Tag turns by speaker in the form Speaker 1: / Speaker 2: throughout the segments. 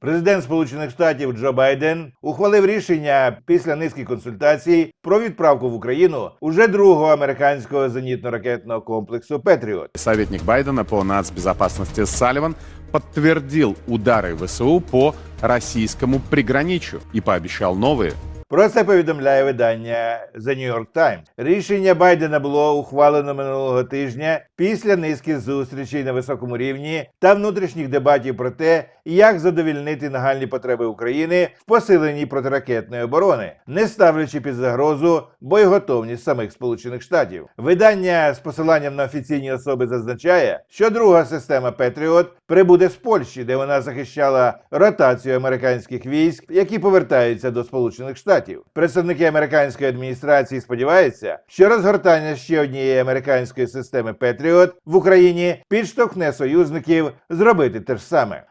Speaker 1: Президент Сполучених Штатів Джо Байден ухвалив рішення після низки консультацій про відправку в Україну уже другого американського зенітно-ракетного комплексу Петріот.
Speaker 2: Советник Байдена по нацбезопасности Салливан подтвердил удары ВСУ по российскому приграничью и пообещал новые.
Speaker 1: Про це повідомляє видання The New York Times. Рішення Байдена було ухвалено минулого тижня після низки зустрічей на високому рівні та внутрішніх дебатів про те, як задовільнити нагальні потреби України в посиленні протиракетної оборони, не ставлячи під загрозу боєготовність самих Сполучених Штатів. Видання з посиланням на офіційні особи зазначає, що друга система Петріот прибуде з Польщі, де вона захищала ротацію американських військ, які повертаються до Сполучених Штатів. Представники американської адміністрації сподіваються, що розгортання ще однієї американської системи Петріот в Україні підштовхне союзників зробити те ж саме.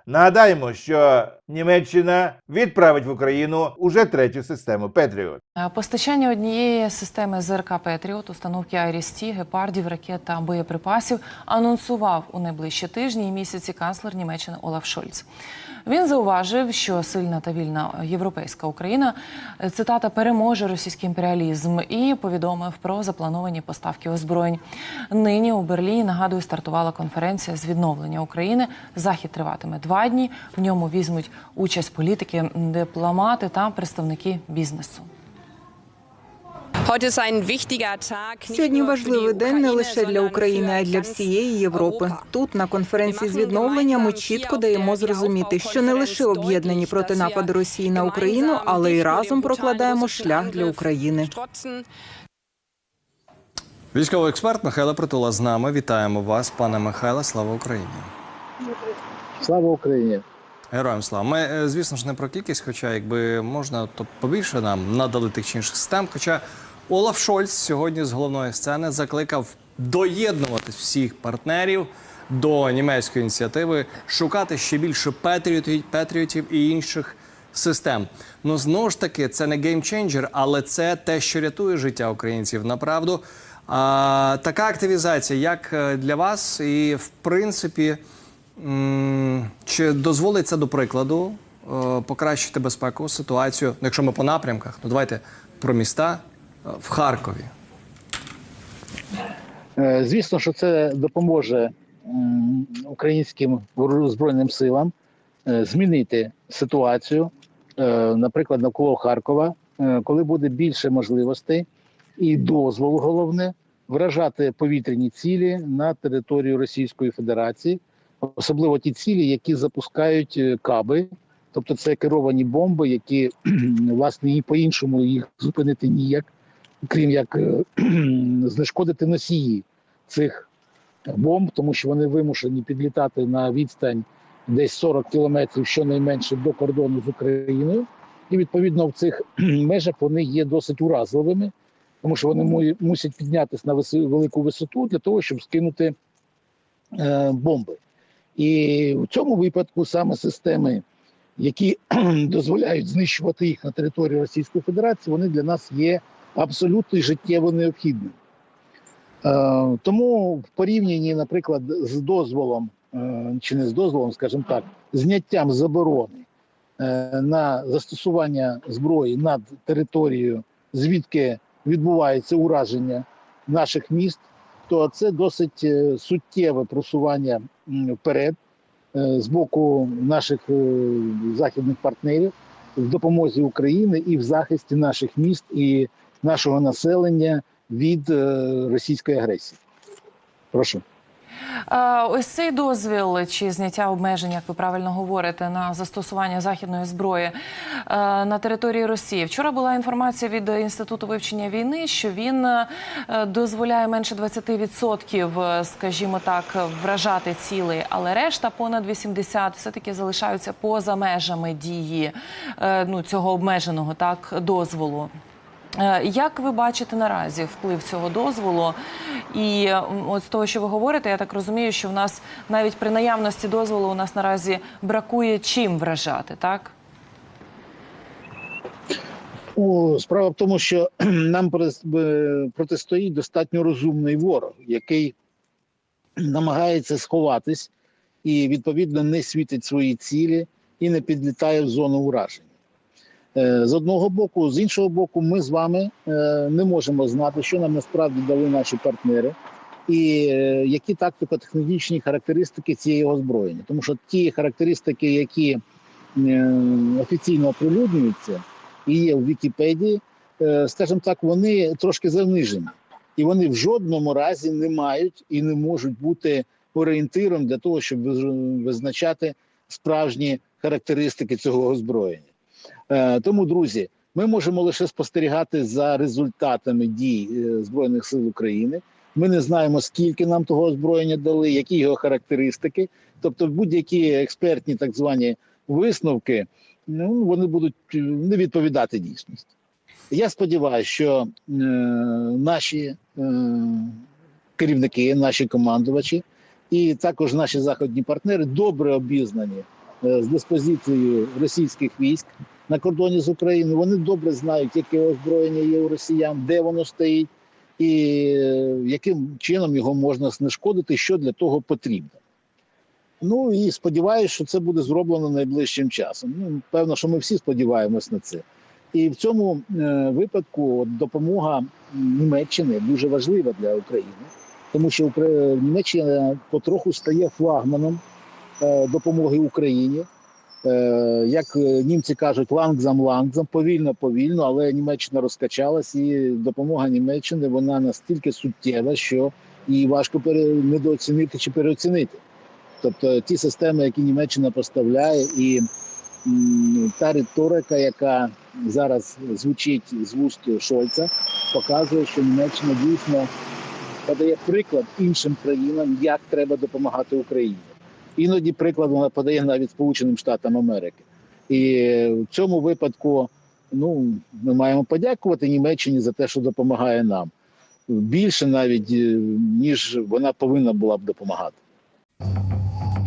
Speaker 1: Нагадаємо, що Німеччина відправить в Україну уже третю систему Петріот.
Speaker 3: Е, Постачання однієї системи ЗРК Петріот, установки Айрісті, гепардів, ракет та боєприпасів анонсував у найближчі тижні і місяці канцлер Німеччини Олаф Шольц. Він зауважив, що сильна та вільна європейська Україна е, цитата переможе російський імперіалізм і повідомив про заплановані поставки озброєнь. Нині у Берліні нагадую стартувала конференція з відновлення України. Захід триватиме два дні. В ньому візьмуть участь політики, дипломати та представники бізнесу.
Speaker 4: Сьогодні важливий день не лише для України, а й для всієї Європи. Тут на конференції з відновлення ми чітко даємо зрозуміти, що не лише об'єднані проти нападу Росії на Україну, але й разом прокладаємо шлях для України.
Speaker 5: Військовий експерт Михайло Притула з нами. Вітаємо вас, пане Михайло. Слава Україні!
Speaker 6: Слава Україні!
Speaker 5: Героям слава. Ми, е, звісно ж, не про кількість, хоча якби можна, то побільше нам надали тих чи інших систем. Хоча Олаф Шольц сьогодні з головної сцени закликав доєднувати всіх партнерів до німецької ініціативи, шукати ще більше патріотів, і інших систем. Ну знову ж таки, це не геймченджер, але це те, що рятує життя українців. Направду. А, така активізація, як е, для вас, і в принципі. Чи дозволить це, до прикладу, е, покращити безпекову ситуацію, ну, якщо ми по напрямках, ну давайте про міста е, в Харкові.
Speaker 6: Е, Звісно, що це допоможе українським збройним силам змінити ситуацію, наприклад, навколо Харкова, коли буде більше можливостей і дозволу, головне, вражати повітряні цілі на територію Російської Федерації, особливо ті цілі, які запускають е, каби, тобто це керовані бомби, які власне і по-іншому їх зупинити ніяк. крім як е, знешкодити носії цих бомб, тому що вони вимушені підлітати на відстань десь 40 кілометрів щонайменше до кордону з Україною. І відповідно в цих межах вони є досить уразливими, тому що вони мусять піднятися на велику висоту для того, щоб скинути е, бомби. І в цьому випадку саме системи, які дозволяють знищувати їх на території Російської Федерації, вони для нас є абсолютно життєво необхідним. Е, тому в порівнянні, наприклад, з дозволом, е, чи не з дозволом, скажімо так, зняттям заборони е, на застосування зброї над територією, звідки відбувається ураження наших міст, то це досить е, суттєве просування вперед е, з боку наших е, західних партнерів в допомозі України і в захисті наших міст і нашого населення від російської агресії. Прошу.
Speaker 3: Е, Ось цей дозвіл чи зняття обмежень, як ви правильно говорите, на застосування західної зброї е, на території Росії. Вчора була інформація від інституту вивчення війни, що він е, дозволяє менше 20%, е, скажімо так, вражати цілей, але решта понад 80% все-таки залишаються поза межами дії ну, цього обмеженого так дозволу. Е, Як ви бачите наразі вплив цього дозволу? І от з того, що ви говорите, я так розумію, що в нас навіть при наявності дозволу у нас наразі бракує чим вражати, так?
Speaker 6: Справа в тому, що нам е, протистоїть достатньо розумний ворог, який намагається сховатись і відповідно не світить свої цілі і не підлітає в зону ураження. Е, З одного боку, з іншого боку, ми з вами е, не можемо знати, що нам насправді дали наші партнери, і е, які тактико-технологічні характеристики цієї озброєння. Тому що ті характеристики, які офіційно оприлюднюються і є в Вікіпедії, скажімо так, вони трошки занижені. І вони в жодному разі не мають і не можуть бути орієнтиром для того, щоб визначати справжні характеристики цього озброєння. Е, Тому, друзі, ми можемо лише спостерігати за результатами дій е, Збройних сил України. Ми не знаємо, скільки нам того озброєння дали, які його характеристики. Тобто, будь-які експертні так звані висновки, ну вони будуть е, не відповідати дійсності. Я сподіваюся, що е, наші е, керівники, наші командувачі і також наші заходні партнери добре обізнані з диспозицією російських військ на кордоні з Україною. Вони добре знають, яке озброєння є у росіян, де воно стоїть, і е, яким чином його можна знешкодити, що для того потрібно. Ну і сподіваюся, що це буде зроблено найближчим часом. Ну, певно, що ми всі сподіваємось на це. І в цьому е, випадку допомога Німеччини дуже важлива для України, тому що Німеччина потроху стає флагманом е, допомоги Україні. Е, Як е, німці кажуть, лангзам лангзам, повільно, повільно, але Німеччина розкачалась, і допомога Німеччини вона настільки суттєва, що її важко недооцінити чи переоцінити. Тобто ті системи, які Німеччина поставляє, і та риторика, яка зараз звучить з вуст Шольца, показує, що Німеччина дійсно подає приклад іншим країнам, як треба допомагати Україні. Іноді приклад вона подає навіть Сполученим Штатам Америки. І в цьому випадку ну, ми маємо подякувати Німеччині за те, що допомагає нам. Більше навіть, е, ніж вона повинна була б допомагати.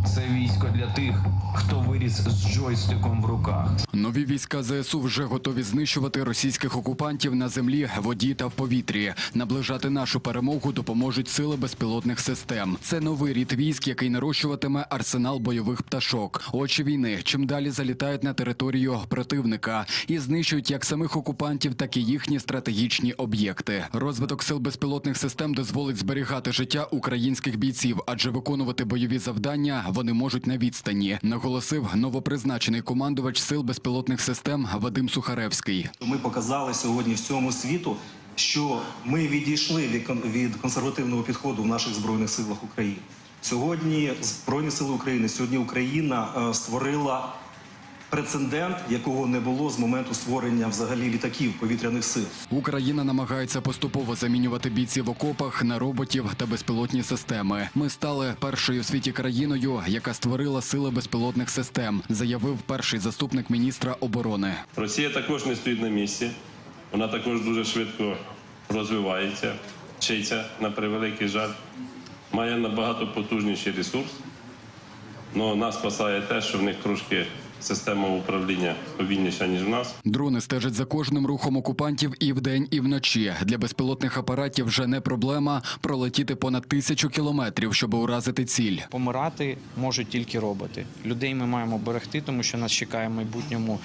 Speaker 7: Це військо для тих, хто виріс з джойстиком в руках.
Speaker 8: Нові війська ЗСУ вже готові знищувати російських окупантів на землі, воді та в повітрі. Наближати нашу перемогу допоможуть сили безпілотних систем. Це новий рід військ, який нарощуватиме арсенал бойових пташок. Очі війни чим далі залітають на територію противника і знищують як самих окупантів, так і їхні стратегічні об'єкти. Розвиток сил безпілотних систем дозволить зберігати життя українських бійців, адже виконувати бойові завдання вони можуть на відстані. Наголосив новопризначений командувач сил безпілотних систем Вадим Сухаревський.
Speaker 9: Ми показали сьогодні всьому світу, що ми відійшли від кон- консервативного підходу в наших збройних силах України. Сьогодні Збройні сили України, сьогодні Україна е, створила прецедент, якого не було з моменту створення взагалі літаків повітряних сил.
Speaker 8: Україна намагається поступово замінювати бійців в окопах на роботів та безпілотні системи. Ми стали першою в світі країною, яка створила сили безпілотних систем, заявив перший заступник міністра оборони.
Speaker 10: Росія також не стоїть на місці. Вона також дуже швидко розвивається, вчиться на превеликий жаль, має набагато потужніший ресурс. але нас спасає те, що в них трошки система управління повільніша, ніж в нас.
Speaker 8: Дрони стежать за кожним рухом окупантів і вдень, і вночі. Для безпілотних апаратів вже не проблема пролетіти понад тисячу кілометрів, щоб уразити ціль.
Speaker 11: Помирати можуть тільки роботи. Людей ми маємо берегти, тому що нас чекає в майбутньому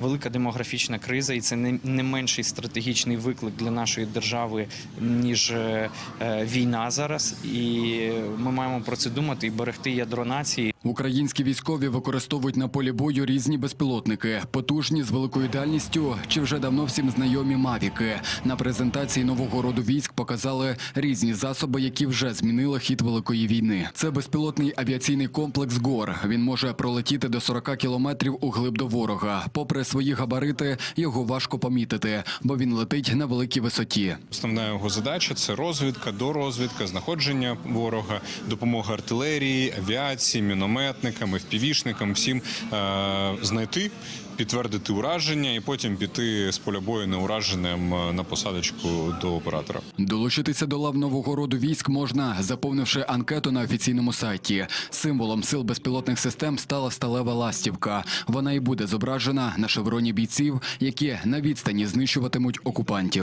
Speaker 11: велика демографічна криза, і це не, менший стратегічний виклик для нашої держави, ніж е, е, війна зараз. І ми маємо про це думати і берегти ядро нації.
Speaker 8: Українські військові використовують на полі бою різні безпілотники, потужні з великою дальністю чи вже давно всім знайомі мавіки. На презентації нового роду військ показали різні засоби, які вже змінили хід великої війни. Це безпілотний авіаційний комплекс ГОР. Він може пролетіти до 40 кілометрів у глиб до ворога. Попри свої габарити, його важко помітити, бо він летить на великій висоті.
Speaker 12: Основна його задача це розвідка, дорозвідка, знаходження ворога, допомога артилерії, авіації, мінометникам, впівішникам, всім е- знайти, підтвердити ураження і потім піти з поля бою неураженим е, на посадочку до оператора.
Speaker 8: Долучитися до лав нового роду військ можна, заповнивши анкету на офіційному сайті. Символом сил безпілотних систем стала сталева ластівка. Вона і буде зображена на шевроні бійців, які на відстані знищуватимуть окупантів.